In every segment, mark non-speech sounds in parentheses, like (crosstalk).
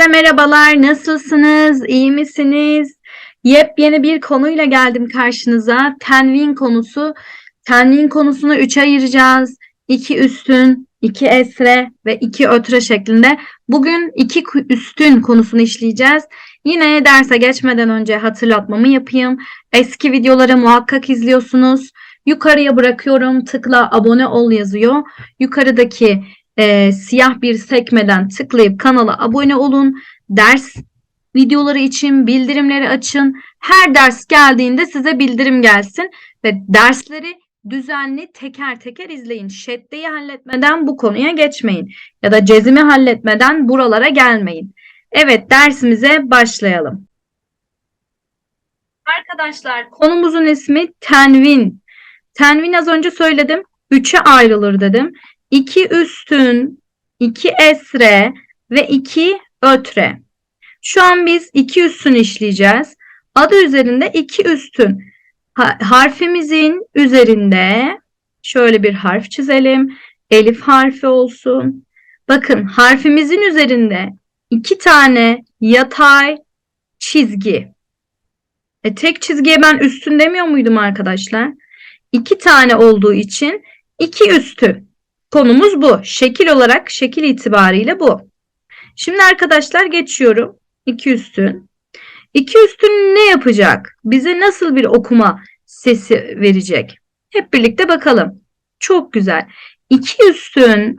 Herkese merhabalar. Nasılsınız? İyi misiniz? Yepyeni bir konuyla geldim karşınıza. Tenvin konusu. Tenvin konusunu üçe ayıracağız. İki üstün, iki esre ve iki ötre şeklinde. Bugün iki üstün konusunu işleyeceğiz. Yine derse geçmeden önce hatırlatmamı yapayım. Eski videoları muhakkak izliyorsunuz. Yukarıya bırakıyorum. Tıkla abone ol yazıyor. Yukarıdaki e, siyah bir sekmeden tıklayıp kanala abone olun. Ders videoları için bildirimleri açın. Her ders geldiğinde size bildirim gelsin ve dersleri düzenli teker teker izleyin. Şeddeyi halletmeden bu konuya geçmeyin ya da cezimi halletmeden buralara gelmeyin. Evet dersimize başlayalım. Arkadaşlar konumuzun ismi tenvin. Tenvin az önce söyledim. Üçe ayrılır dedim. 2 üstün, 2 esre ve 2 ötre. Şu an biz 2 üstün işleyeceğiz. Adı üzerinde 2 üstün. Ha- harfimizin üzerinde şöyle bir harf çizelim. Elif harfi olsun. Bakın harfimizin üzerinde iki tane yatay çizgi. E, tek çizgiye ben üstün demiyor muydum arkadaşlar? İki tane olduğu için iki üstün. Konumuz bu. Şekil olarak, şekil itibariyle bu. Şimdi arkadaşlar geçiyorum. İki üstün. İki üstün ne yapacak? Bize nasıl bir okuma sesi verecek? Hep birlikte bakalım. Çok güzel. İki üstün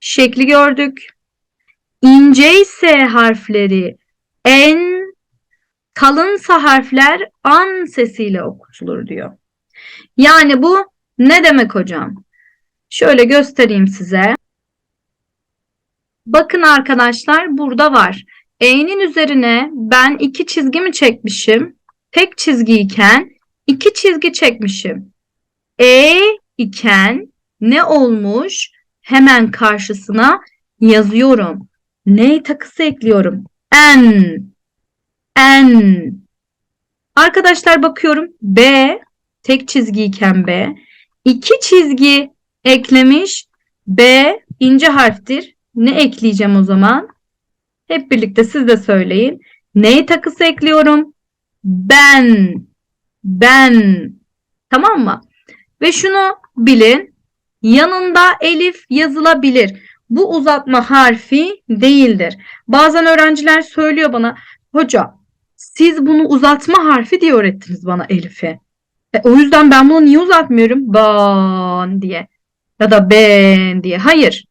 şekli gördük. İnce ise harfleri en, kalınsa harfler an sesiyle okutulur diyor. Yani bu ne demek hocam? Şöyle göstereyim size. Bakın arkadaşlar burada var. E'nin üzerine ben iki çizgi mi çekmişim? Tek çizgiyken iki çizgi çekmişim. E iken ne olmuş? Hemen karşısına yazıyorum. Ne takısı ekliyorum? En. En. Arkadaşlar bakıyorum. B tek çizgiyken B. İki çizgi eklemiş. B ince harftir. Ne ekleyeceğim o zaman? Hep birlikte siz de söyleyin. Neyi takısı ekliyorum? Ben. Ben. Tamam mı? Ve şunu bilin. Yanında elif yazılabilir. Bu uzatma harfi değildir. Bazen öğrenciler söylüyor bana, hoca siz bunu uzatma harfi diye öğrettiniz bana elifi. E, o yüzden ben bunu niye uzatmıyorum? Ban diye ya da ben diye. Hayır.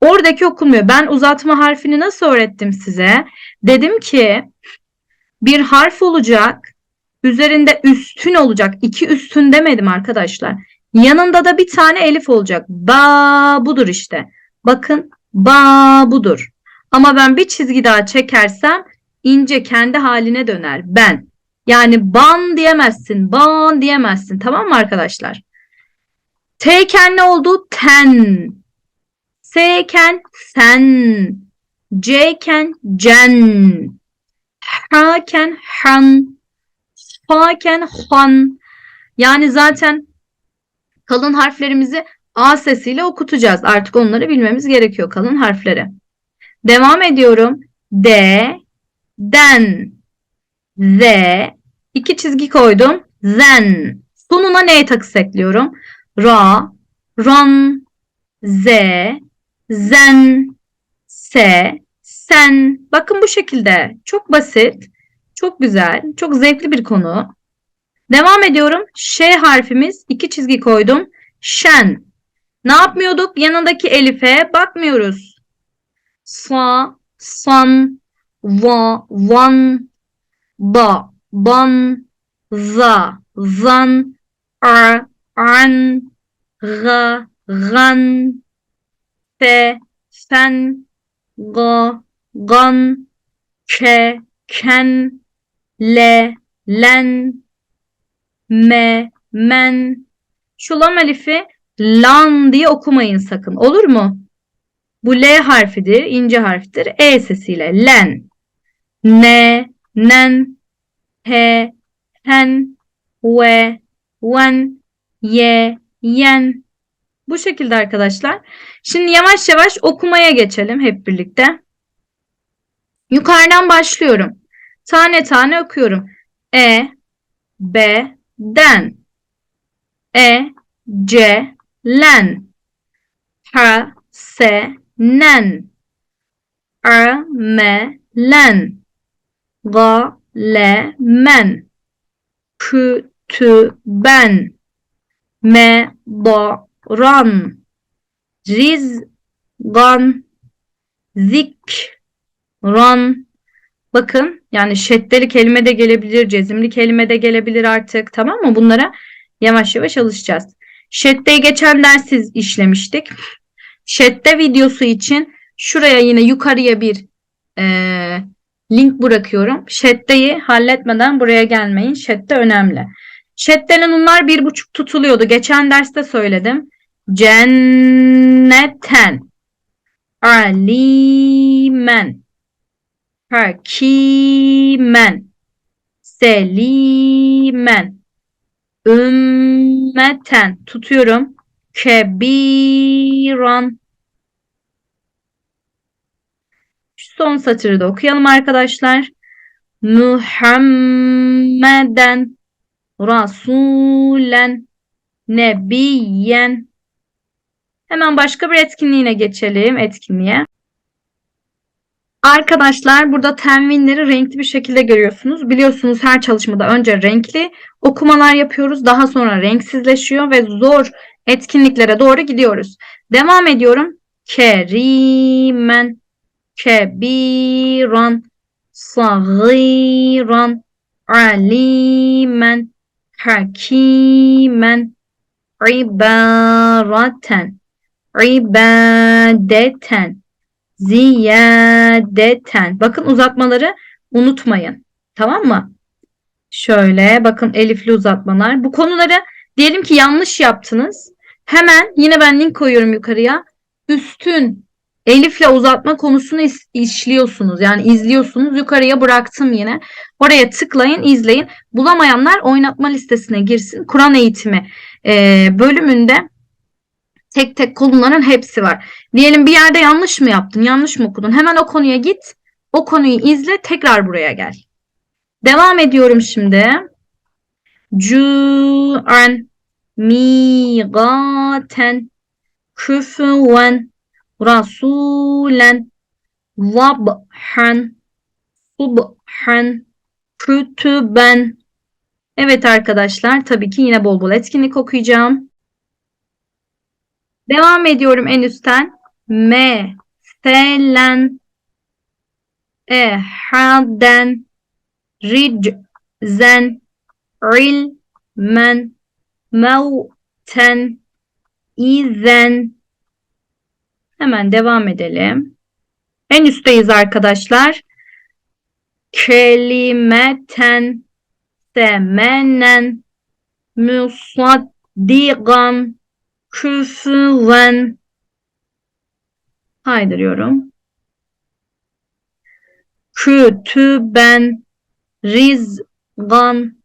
Oradaki okunmuyor. Ben uzatma harfini nasıl öğrettim size? Dedim ki bir harf olacak. Üzerinde üstün olacak. İki üstün demedim arkadaşlar. Yanında da bir tane elif olacak. Ba budur işte. Bakın ba budur. Ama ben bir çizgi daha çekersem ince kendi haline döner. Ben. Yani ban diyemezsin. Ban diyemezsin. Tamam mı arkadaşlar? T iken ne oldu? Ten. S iken sen. C iken cen. H iken han. H iken han. Yani zaten kalın harflerimizi A sesiyle okutacağız. Artık onları bilmemiz gerekiyor kalın harfleri. Devam ediyorum. D, den, Z, iki çizgi koydum. Zen. Sonuna ne takısı ekliyorum? Ra, ran, z, zen, se, sen. Bakın bu şekilde. Çok basit, çok güzel, çok zevkli bir konu. Devam ediyorum. Ş harfimiz iki çizgi koydum. Şen. Ne yapmıyorduk? Yanındaki elife bakmıyoruz. Sa, san, va, van, ba, ban, za, zan, ar, an, ga, gan, se, sen, ga, gan, ke, ken, le, len, me, men. Şu lam elifi lan diye okumayın sakın. Olur mu? Bu L harfidir, ince harftir. E sesiyle len. Ne, nen, he, hen, ve, ven, ye, yen. Bu şekilde arkadaşlar. Şimdi yavaş yavaş okumaya geçelim hep birlikte. Yukarıdan başlıyorum. Tane tane okuyorum. E, B, den. E, C, len. H, S, nen. R, M, len. G, L, men. K, T, ben. M, Do, ran. Riz, gan. Zik, ran. Bakın yani şeddeli kelime de gelebilir, cezimli kelime de gelebilir artık. Tamam mı? Bunlara yavaş yavaş alışacağız. Şeddeyi geçen ders siz işlemiştik. Şedde videosu için şuraya yine yukarıya bir e, link bırakıyorum. Şeddeyi halletmeden buraya gelmeyin. Şedde önemli. Şeddenin unlar bir buçuk tutuluyordu. Geçen derste söyledim. Cenneten. Alimen. Hakimen. Selimen. Ümmeten. Tutuyorum. Kebiran. Son satırı da okuyalım arkadaşlar. Muhammeden Rasulen Nebiyen Hemen başka bir etkinliğine geçelim etkinliğe. Arkadaşlar burada tenvinleri renkli bir şekilde görüyorsunuz. Biliyorsunuz her çalışmada önce renkli okumalar yapıyoruz. Daha sonra renksizleşiyor ve zor etkinliklere doğru gidiyoruz. Devam ediyorum. Kerimen, kebiran, sagiran, alimen, hakimen, ibaraten, ibadeten, ziyadeten. Bakın uzatmaları unutmayın. Tamam mı? Şöyle bakın elifli uzatmalar. Bu konuları diyelim ki yanlış yaptınız. Hemen yine ben link koyuyorum yukarıya. Üstün elifle uzatma konusunu işliyorsunuz. Yani izliyorsunuz. Yukarıya bıraktım yine. Oraya tıklayın, izleyin. Bulamayanlar oynatma listesine girsin. Kur'an eğitimi e, bölümünde tek tek konuların hepsi var. Diyelim bir yerde yanlış mı yaptın, yanlış mı okudun? Hemen o konuya git. O konuyu izle, tekrar buraya gel. Devam ediyorum şimdi. Cu'an migaten küfüven rasulen vabhan subhan kütüben Evet arkadaşlar tabii ki yine bol bol etkinlik okuyacağım. Devam ediyorum en üstten. Me, selen, ehaden, riczen, ilmen, mevten, izen. Hemen devam edelim. En üstteyiz arkadaşlar. Kelimeten, semenen, musaddigan, küfüven kaydırıyorum. Kütüben rizgan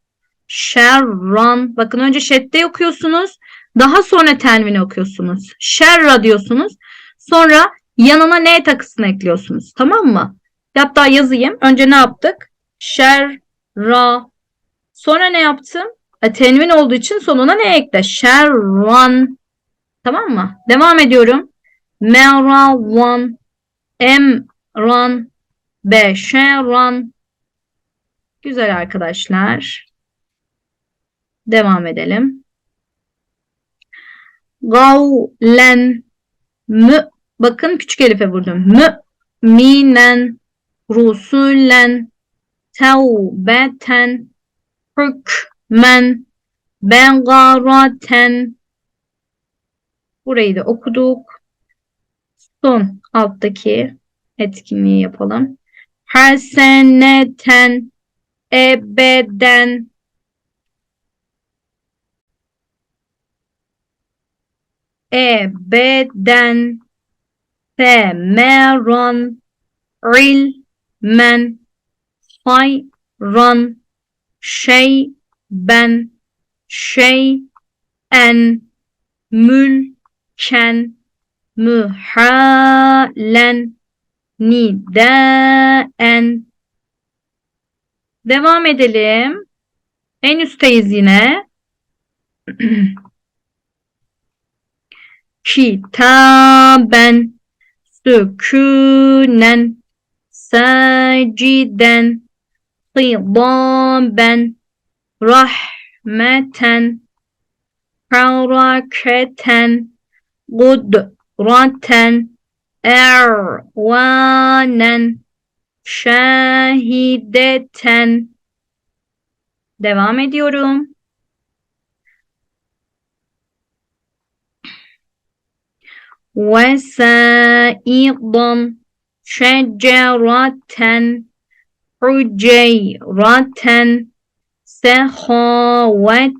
şerran bakın önce şedde okuyorsunuz daha sonra telvini okuyorsunuz. Şerra diyorsunuz. Sonra yanına ne takısını ekliyorsunuz. Tamam mı? Hatta yazayım. Önce ne yaptık? Şerra. Sonra ne yaptım? E, tenvin olduğu için sonuna ne ekle? Şerran. Tamam mı? Devam ediyorum. Meravan, Emran, Beşeran. Güzel arkadaşlar. Devam edelim. Gavlen, mü. Bakın küçük elife vurdum. Mü, minen, rusulen, tevbeten, hükmen, begaraten, Burayı da okuduk. Son alttaki etkinliği yapalım. Haseneten ebeden ebeden semeron ilmen hayran şeyben şeyen mül şen, mühalen, nidaen. Devam edelim. En üstteyiz yine. (clears throat) Kitaben sükûnen saciden qidaben rahmeten haraketen kudraten ervanen şahideten Devam ediyorum. وسائضا شجرة حجيرة سخاوة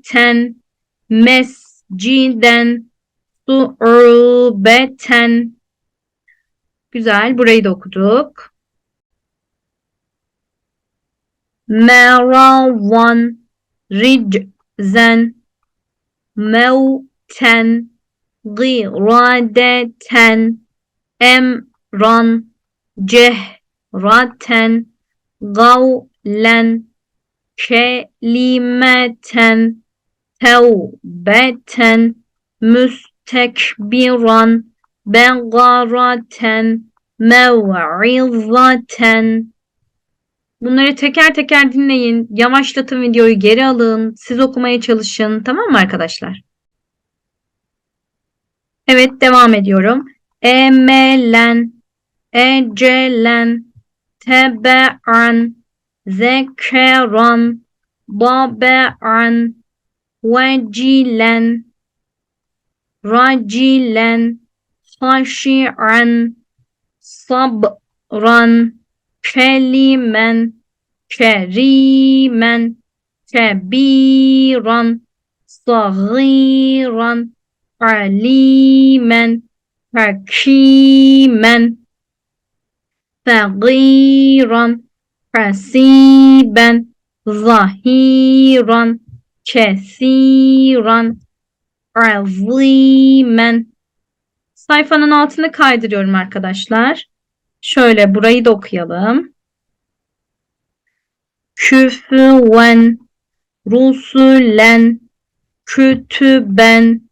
mesciden su'ubeten Güzel. Burayı da okuduk. Meravan riczen mevten giradeten emran cehraten gavlen kelimeten tevbeten müstekbiran begaraten mev'izaten Bunları teker teker dinleyin. Yavaşlatın videoyu geri alın. Siz okumaya çalışın. Tamam mı arkadaşlar? Evet devam ediyorum. Emelen, ecelen, tebe'an, zekeran, babe'an, vecilen, racilen, haşi'an, sabran, kelimen, kerimen, kebiran, sagiran, alimen, hakimen, sagiran, hasiben, zahiran, kesiran, azimen. Sayfanın altını kaydırıyorum arkadaşlar. Şöyle burayı da okuyalım. Küfüven, rusulen, kütüben,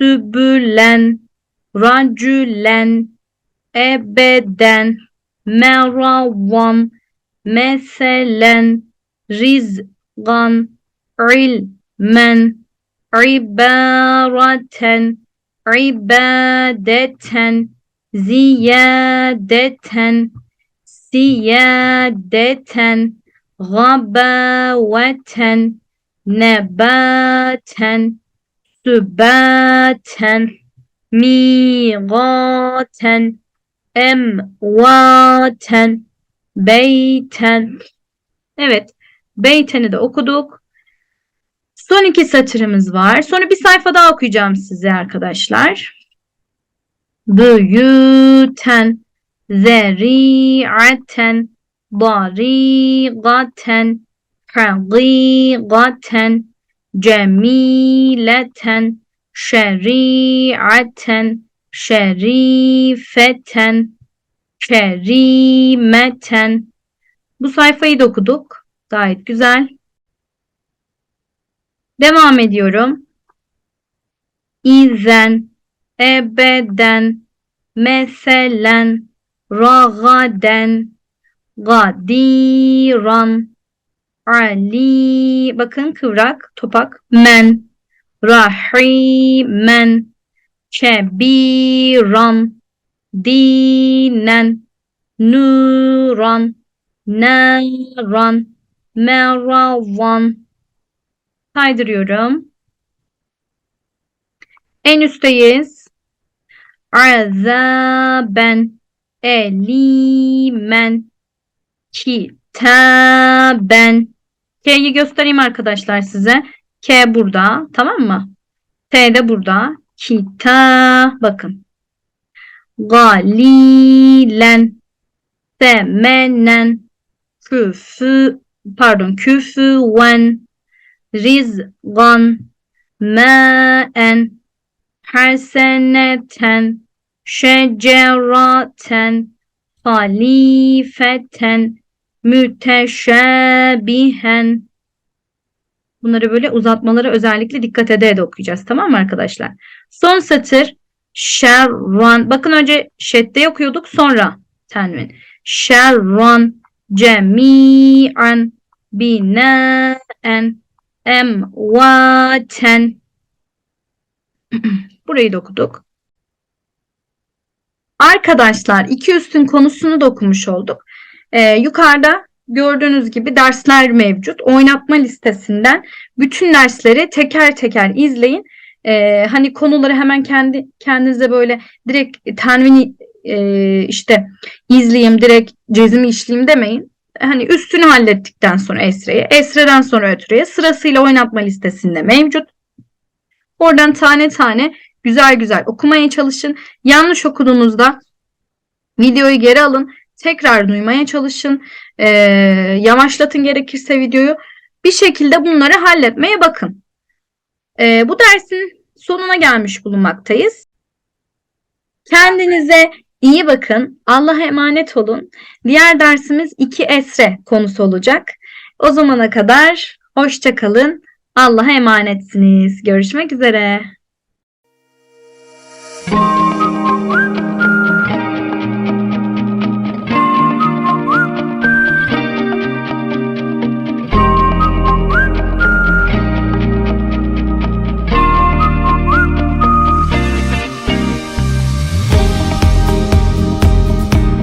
sübülen, racülen, ebeden, meravan, meselen, rizgan, ilmen, ibaraten, ibadeten, ziyadeten, siyadeten, gabaveten, nebaten, sübaten, migaten, emvaten, beyten. Evet, beyteni de okuduk. Son iki satırımız var. Sonra bir sayfa daha okuyacağım size arkadaşlar. Büyüten, zeri'aten, darigaten, hagigaten, cemileten, şeriaten, şerifeten, kerimeten. Bu sayfayı da okuduk. Gayet güzel. Devam ediyorum. İzen, ebeden, meselen, ragaden, gadiran, ali, bakın kıvrak, topak, men, rahimen, kebiran, dinen, nuran, naran, meravan, kaydırıyorum. En üstteyiz. Azaben, elimen, kitaben. K'yi göstereyim arkadaşlar size. K burada. Tamam mı? T de burada. Kita. Bakın. Galilen. Semenen. Küfü. Pardon. Küfüven. Rizgan. Maen. Haseneten. Şeceraten. halifeten müteşabihen Bunları böyle uzatmalara özellikle dikkat ede ede okuyacağız. Tamam mı arkadaşlar? Son satır şerran. Bakın önce şedde okuyorduk sonra tenvin. Şerran cemi'an binaen emvaten (clears throat) Burayı da okuduk. Arkadaşlar iki üstün konusunu da okumuş olduk. Ee, yukarıda gördüğünüz gibi dersler mevcut. Oynatma listesinden bütün dersleri teker teker izleyin. Ee, hani konuları hemen kendi kendinize böyle direkt tenvini e, işte izleyeyim, direkt cezimi işleyeyim demeyin. Hani üstünü hallettikten sonra esreye, esreden sonra ötürüye sırasıyla oynatma listesinde mevcut. Oradan tane tane güzel güzel okumaya çalışın. Yanlış okuduğunuzda videoyu geri alın. Tekrar duymaya çalışın. Ee, yavaşlatın gerekirse videoyu. Bir şekilde bunları halletmeye bakın. Ee, bu dersin sonuna gelmiş bulunmaktayız. Kendinize iyi bakın. Allah'a emanet olun. Diğer dersimiz 2 esre konusu olacak. O zamana kadar hoşça kalın. Allah'a emanetsiniz. Görüşmek üzere.